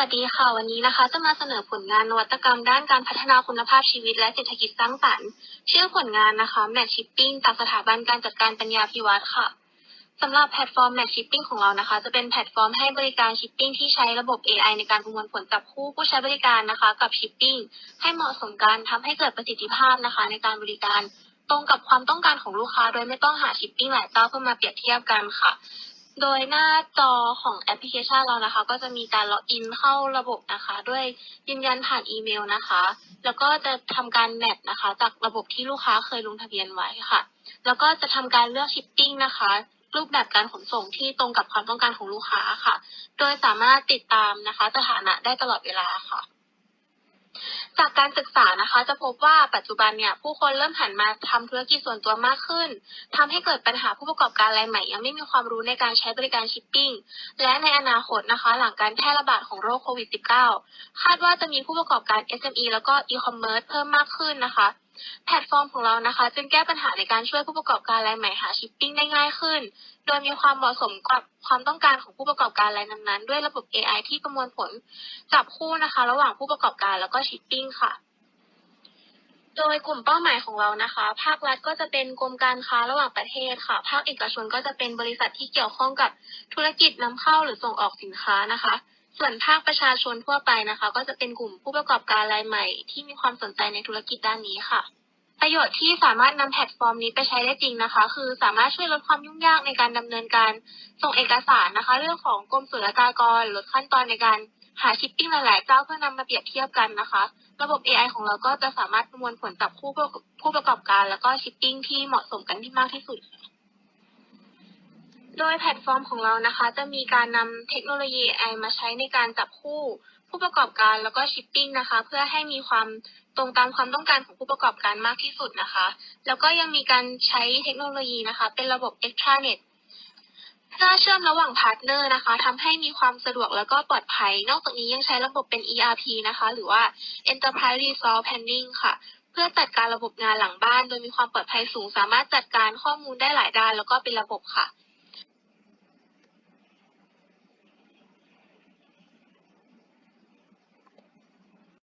วัสดีค่ะ วันนี้นะคะ จะมาเสนอผลงานนวัตกรรมด้านการพัฒนาคุณภาพชีวิตและเศรษฐกิจสร้างสรรค์ ชื่อผลงานนะคะ Match Shipping จากสถาบันการจัดการปัญญาพิวัตรค่ะสำหรับแพลตฟอร์ม Match Shipping ของเรานะคะ จะเป็นแพลตฟอร์มให้บริการ Shipping ที่ใช้ระบบ AI ในการประมวลผลจับคู่ผู้ใช้บริการนะคะ กับ Shipping ให้เหมาะสมกันทำให้เกิดประสิทธิภาพนะคะ ในการบริการตรงกับความต้องการของลูกค้า โดยไม่ต้องหา Shipping หลายเจ้าเพื่อมาเปรียบเทียบกันค่ะ โดยหน้าจอของแอปพลิเคชันเรานะคะ ก็จะมีการล็อกอินเข้าระบบนะคะ ด้วยยืนยันผ่านอีเมลนะคะ แล้วก็จะทำการแมทนะคะ จากระบบที่ลูกค้าเคยลงทะเบียนไว้ค่ะ แล้วก็จะทำการเลือกชิปปิ้งนะคะ รูปแบบการขนส่งที่ตรงกับความต้องการของลูกค้าค่ะ โดยสามารถติดตามนะคะ สถานะได้ตลอดเวลาค่ะ จากการศึกษานะคะจะพบว่าปัจจุบันเนี่ยผู้คนเริ่มหันมาทำธุรกิจส่วนตัวมากขึ้นทำให้เกิดปัญหาผู้ประกอบการรายใหม่ ยังไม่มีความรู้ในการใช้บริการชิปปิ้งและในอนาคตนะคะ หลังการแพร่ระบาดของโรคโควิด -19 คาดว่าจะมีผู้ประกอบการ SME แล้วก็อีคอมเมิร์ซเพิ่มมากขึ้นนะคะ แพลตฟอร์มของเรานะคะ จึงแก้ปัญหาในการช่วยผู้ประกอบการรายใหม่หาชิปปิ้งได้ง่ายขึ้น โดยมีความเหมาะสมกับความต้องการของผู้ประกอบการรายนั้นๆ ด้วยระบบ AI ที่ประมวลผลจับคู่นะคะ ระหว่างผู้ประกอบการแล้วก็ชิปปิ้งค่ะโดยกลุ่มเป้าหมายของเรานะคะ ภาครัฐก็จะเป็นกรมการค้าระหว่างประเทศค่ะ ภาคเอกชนก็จะเป็นบริษัทที่เกี่ยวข้องกับธุรกิจนำเข้าหรือส่งออกสินค้านะคะ ส่วนภาคประชาชนทั่วไปนะคะ ก็จะเป็นกลุ่มผู้ประกอบการรายใหม่ ที่มีความสนใจในธุรกิจด้านนี้ค่ะ ประโยชน์ที่สามารถนำแพลตฟอร์มนี้ไปใช้ได้จริงนะคะ คือสามารถช่วยลดความยุ่งยากในการดำเนินการส่งเอกสารนะคะ เรื่องของกรมศุลกากรลดขั้นตอนในการหาชิปปิ้งหลาย ๆ เจ้าเพื่อนำมาเปรียบเทียบกันนะคะ ระบบ AI ของเราก็จะสามารถประมวลผลจับคู่ผู้ประกอบการ แล้วก็ชิปปิ้งที่เหมาะสมกันที่มากที่สุด โดยแพลตฟอร์มของเรานะคะ จะมีการนำเทคโนโลยี AI มาใช้ในการจับคู่ผู้ประกอบการแล้วก็ชิปปิ้งนะคะ เพื่อให้มีความตรงตามความต้องการของผู้ประกอบการมากที่สุดนะคะ แล้วก็ยังมีการใช้เทคโนโลยีนะคะ เป็นระบบ extranet เพื่อเชื่อมระหว่างพาร์ทเนอร์นะคะทำให้มีความสะดวกแล้วก็ปลอดภัย นอกจากนี้ยังใช้ระบบเป็น ERP นะคะ หรือว่า Enterprise Resource Planning ค่ะ เพื่อจัดการระบบงานหลังบ้าน โดยมีความปลอดภัยสูง สามารถจัดการข้อมูลได้หลายด้าน แล้วก็เป็นระบบค่ะ